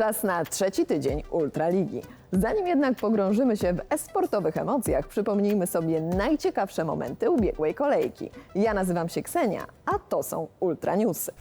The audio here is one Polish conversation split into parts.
Czas na trzeci tydzień Ultraligi. Zanim jednak pogrążymy się w esportowych emocjach, przypomnijmy sobie najciekawsze momenty ubiegłej kolejki. Ja nazywam się Ksenia, a to są Ultra Newsy.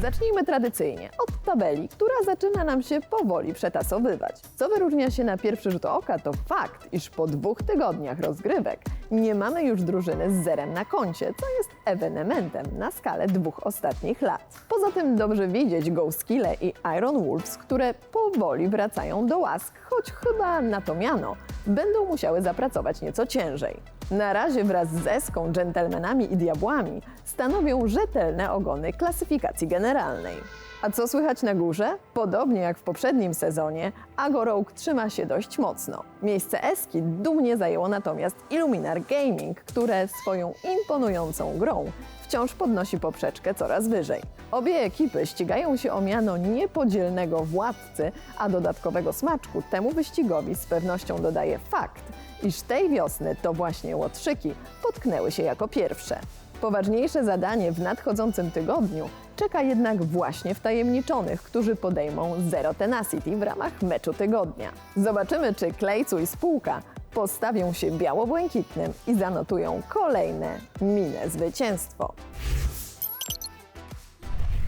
Zacznijmy tradycyjnie od tabeli, która zaczyna nam się powoli przetasowywać. Co wyróżnia się na pierwszy rzut oka, to fakt, iż po dwóch tygodniach rozgrywek nie mamy już drużyny z zerem na koncie, co jest ewenementem na skalę dwóch ostatnich lat. Poza tym dobrze widzieć Ghoskille i Iron Wolves, które powoli wracają do łask, choć chyba na to miano będą musiały zapracować nieco ciężej. Na razie wraz z Eską, dżentelmenami i diabłami stanowią rzetelne ogony klasyfikacji generalnej. A co słychać na górze? Podobnie jak w poprzednim sezonie, Agorogue trzyma się dość mocno. Miejsce Eski dumnie zajęło natomiast Illuminar Gaming, które swoją imponującą grą wciąż podnosi poprzeczkę coraz wyżej. Obie ekipy ścigają się o miano niepodzielnego władcy, a dodatkowego smaczku temu wyścigowi z pewnością dodaje fakt, iż tej wiosny to właśnie Łotrzyki potknęły się jako pierwsze. Poważniejsze zadanie w nadchodzącym tygodniu czeka jednak właśnie wtajemniczonych, którzy podejmą Zero Tenacity w ramach meczu tygodnia. Zobaczymy, czy Klejcu i spółka postawią się biało-błękitnym i zanotują kolejne minę zwycięstwo.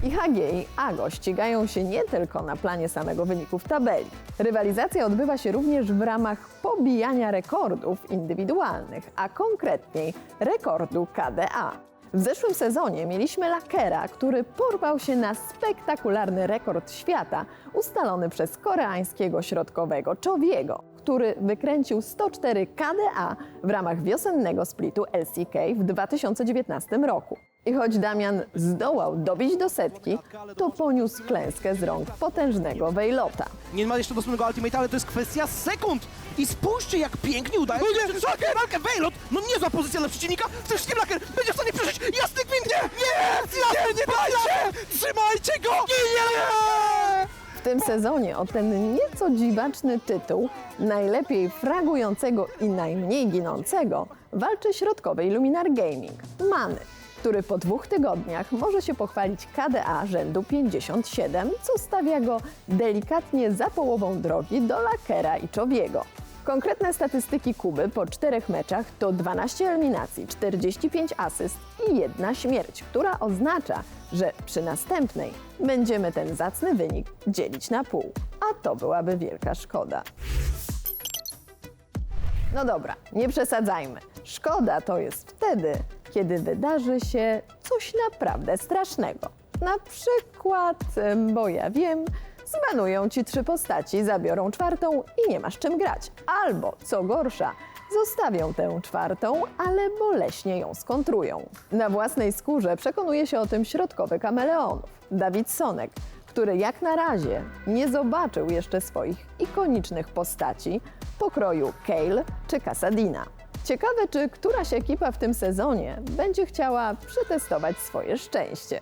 IHG i AGO ścigają się nie tylko na planie samego wyniku w tabeli. Rywalizacja odbywa się również w ramach pobijania rekordów indywidualnych, a konkretniej rekordu KDA. W zeszłym sezonie mieliśmy Lakera, który porwał się na spektakularny rekord świata ustalony przez koreańskiego środkowego Chowiego, który wykręcił 104 KDA w ramach wiosennego splitu LCK w 2019 roku. I choć Damian zdołał dobić do setki, to poniósł klęskę z rąk potężnego Wejlota. Nie ma jeszcze dostępnego Ultimate, ale to jest kwestia sekund. I spójrzcie, jak pięknie udaje się przetrzymać walkę. Wejlot, no niezła pozycja dla przeciwnika. Przede wszystkim Laker będzie w stanie przeżyć. Jasny gwint. Nie, nie, nie, nie dajcie. Trzymajcie go. Nie, W tym sezonie o ten nieco dziwaczny tytuł najlepiej fragującego i najmniej ginącego walczy środkowy Illuminar Gaming, Many, który po dwóch tygodniach może się pochwalić KDA rzędu 57, co stawia go delikatnie za połową drogi do Lakera i Czowiego. Konkretne statystyki Kuby po czterech meczach to 12 eliminacji, 45 asyst i jedna śmierć, która oznacza, że przy następnej będziemy ten zacny wynik dzielić na pół. A to byłaby wielka szkoda. No dobra, nie przesadzajmy. Szkoda to jest wtedy, kiedy wydarzy się coś naprawdę strasznego. Na przykład, bo ja wiem, zbanują ci trzy postaci, zabiorą czwartą i nie masz czym grać. Albo, co gorsza, zostawią tę czwartą, ale boleśnie ją skontrują. Na własnej skórze przekonuje się o tym środkowy kameleonów, Dawid Sonek, który jak na razie nie zobaczył jeszcze swoich ikonicznych postaci pokroju Kale czy Casadina. Ciekawe, czy któraś ekipa w tym sezonie będzie chciała przetestować swoje szczęście.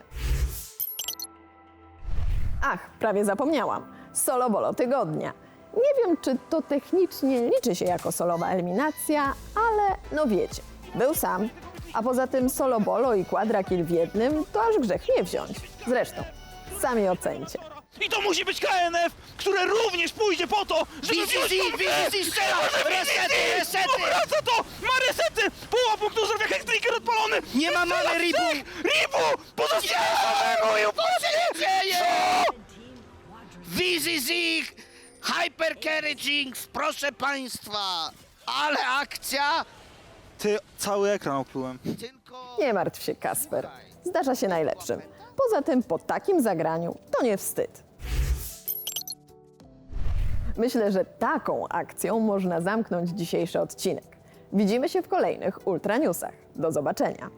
Ach, prawie zapomniałam. Solo bolo tygodnia. Nie wiem, czy to technicznie liczy się jako solowa eliminacja, ale no wiecie, był sam. A poza tym solo bolo i quadra kill w jednym to aż grzech nie wziąć. Zresztą, sami ocencie. I to musi być KNF, które również pójdzie po to, żeby VCC, wziąć tą grę. VCC strzela! Może Resety! Powraca to! Ma resety! Połowa punktu zdrowia, Hexbreaker odpalony! Nie ma mamy! Ribu! Ribu! Pozostaje! Co się dzieje? VZZ Hyper Carry Jinx, proszę państwa! Ale akcja! Ty, cały ekran oplułem. Tylko... Nie martw się, Kasper. Zdarza się najlepszym. Poza tym po takim zagraniu to nie wstyd. Myślę, że taką akcją można zamknąć dzisiejszy odcinek. Widzimy się w kolejnych Ultra Newsach. Do zobaczenia.